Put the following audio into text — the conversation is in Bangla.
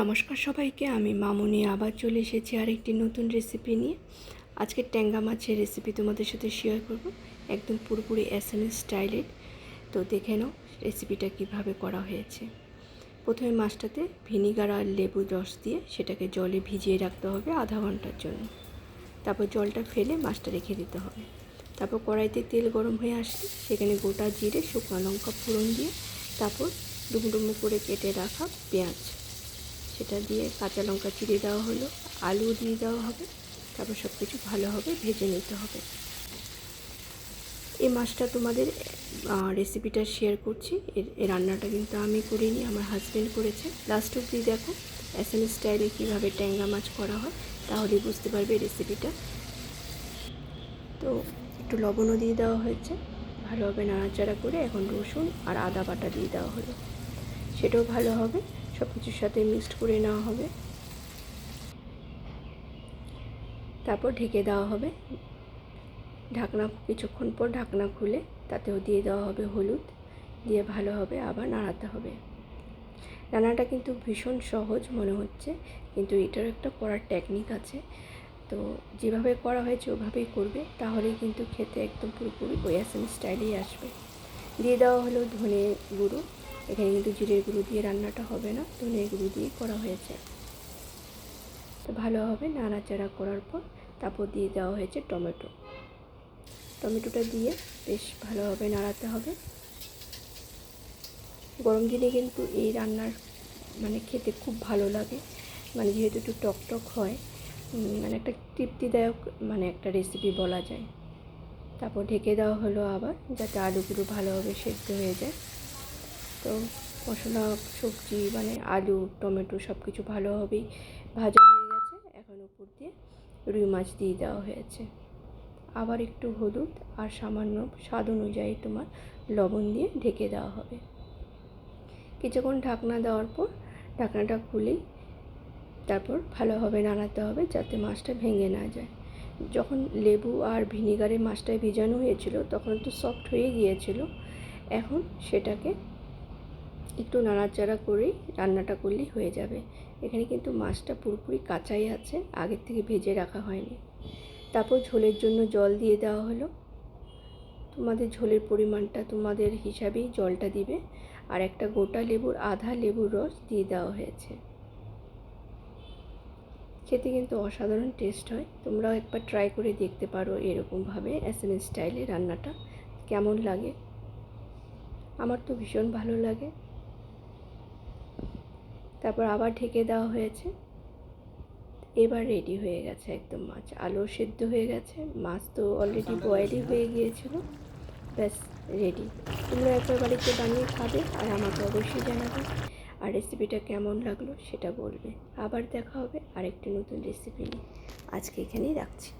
নমস্কার সবাইকে, আমি মামুনি আবার চলে এসেছি আর একটি নতুন রেসিপি নিয়ে। আজকে ট্যাঙ্গা মাছের রেসিপি তোমাদের সাথে শেয়ার করব। একদম পুরোপুরি এসএমএস স্টাইলের তো দেখে নাও রেসিপিটা কীভাবে করা হয়েছে। প্রথমে মাছটাতে ভিনিগার আর লেবু রস দিয়ে সেটাকে জলে ভিজিয়ে রাখতে হবে আধা ঘণ্টার জন্য। তারপর জলটা ফেলে মাছটা রেখে দিতে হবে। তারপর কড়াইতে তেল গরম হয়ে আসলে সেখানে গোটা জিরে, শুকনো লঙ্কা ফোড়ন দিয়ে তারপর ডুমো ডুমো করে কেটে রাখা পেঁয়াজ। সেটা দিয়ে কাঁচা লঙ্কা চিড়ে দেওয়া হলো আলু দিয়ে দেওয়া হবে, তারপর সব কিছু ভালোভাবে ভেজে নিতে হবে। এই মাছটা তোমাদের রেসিপিটা শেয়ার করছি। এর রান্নাটা কিন্তু আমি করিনি, আমার হাজব্যান্ড করেছে। লাস্ট অব্দি দেখো এম স্টাইলে কীভাবে ট্যাংরা মাছ করা হয়, তাহলেই বুঝতে পারবে রেসিপিটা তো একটু লবণও দিয়ে দেওয়া হয়েছে ভালোভাবে নাড়াচাড়া করে, এখন রসুন আর আদা বাটা দিয়ে দেওয়া হলো। সেটাও ভালো হবে। সব কিছুর সাথে মিক্সড করে নেওয়া হবে। তারপর ঢেকে দেওয়া হবে। ঢাকনা কিছুক্ষণ পর ঢাকনা খুলে তাতেও দিয়ে দেওয়া হবে হলুদ। দিয়ে ভালোভাবে আবার নাড়াতে হবে। রান্নাটা কিন্তু ভীষণ সহজ মনে হচ্ছে, কিন্তু এটার একটা করার টেকনিক আছে। তো যেভাবে করা হয়েছে ওভাবেই করবে, তাহলেই কিন্তু খেতে একদম পুরোপুরি ওই অ্যাসেম স্টাইলেই আসবে। দিয়ে দেওয়া হলো ধনে গুঁড়ো। এখানে কিন্তু জিরের গুঁড়ো দিয়ে রান্নাটা হবে না ধনের গুঁড়ো দিয়ে করা হয়েছে। তো ভালোভাবে নাড়াচাড়া করার পর তারপর দিয়ে দেওয়া হয়েছে টমেটো। টমেটোটা দিয়ে বেশ ভালোভাবে নাড়াতে হবে। গরম দিনে কিন্তু এই রান্নার মানে খেতে খুব ভালো লাগে। মানে যেহেতু একটু টক টক হয় মানে একটা তৃপ্তিদায়ক মানে একটা রেসিপি বলা যায়। তারপর ঢেকে দেওয়া হলো আবার, যাতে আলুগুলো ভালোভাবে সেদ্ধ হয়ে যায়। তো মশলা, সবজি মানে আলু, টমেটো সব কিছু ভালোভাবেই ভাজা হয়ে গেছে। এখন উপর দিয়ে রুই মাছ দিয়ে দেওয়া হয়েছে। আবার একটু হলুদ আর সামান্য স্বাদ অনুযায়ী তোমার লবণ দিয়ে ঢেকে দেওয়া হবে। কিছুক্ষণ ঢাকনা দেওয়ার পর ঢাকনাটা খুলেই তারপর ভালোভাবে নাড়াতে হবে যাতে মাছটা ভেঙে না যায়। যখন লেবু আর ভিনিগারে মাছটা ভিজানো হয়েছিল তখন তো সফট হয়ে গিয়েছিল। এখন সেটাকে একটু নাড়াচাড়া করেই রান্নাটা করলেই হয়ে যাবে। এখানে কিন্তু মাছটা পুরোপুরি কাঁচাই আছে, আগের থেকে ভেজে রাখা হয়নি। তারপর ঝোলের জন্য জল দিয়ে দেওয়া হলো। তোমাদের ঝোলের পরিমাণটা তোমাদের হিসাবেই জলটা দিবে। আর একটা গোটা লেবুর, আধা লেবুর রস দিয়ে দেওয়া হয়েছে। খেতে কিন্তু অসাধারণ টেস্ট হয়। তোমরাও একবার ট্রাই করে দেখতে পারো এরকমভাবে এম স্টাইলে রান্নাটা। কেমন লাগে? আমার তো ভীষণ ভালো লাগে। তারপর আবার ঢেকে দেওয়া হয়েছে। এবার রেডি হয়ে গেছে একদম মাছ। আলু সেদ্ধ হয়ে গেছে। মাছ তো অলরেডি বয়েলই হয়ে গিয়েছিল। ব্যাস রেডি তোমরা একবার বাড়িতে বানিয়ে খাবে আর আমাকে অবশ্যই জানাবে আর রেসিপিটা কেমন লাগল সেটা বলবে। আবার দেখা হবে আরেকটি নতুন রেসিপি নিয়ে। আজকে এখানেই রাখছি।